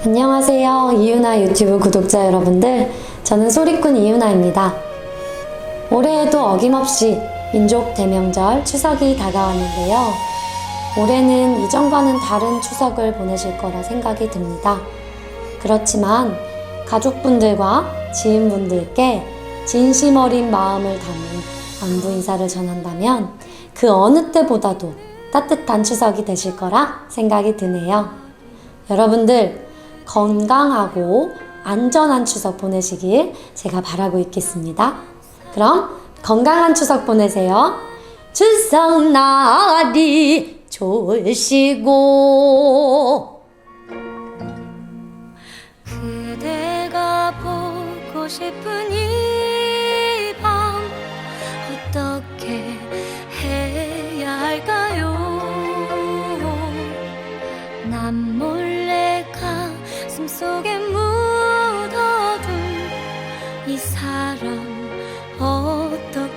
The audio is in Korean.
안녕하세요. 이유나 유튜브 구독자 여러분들. 저는 소리꾼 이유나입니다. 올해에도 어김없이 민족 대명절 추석이 다가왔는데요. 올해는 이전과는 다른 추석을 보내실 거라 생각이 듭니다. 그렇지만 가족분들과 지인분들께 진심 어린 마음을 담은 안부 인사를 전한다면 그 어느 때보다도 따뜻한 추석이 되실 거라 생각이 드네요. 여러분들 건강하고 안전한 추석 보내시길 제가 바라고 있겠습니다. 그럼 건강한 추석 보내세요. 추석 날이 좋으시고 그대가 보고 싶은 이 밤 어떻게 해야 할까요? 난 몰래 속에 묻어둔 이 사람 어떡할까요?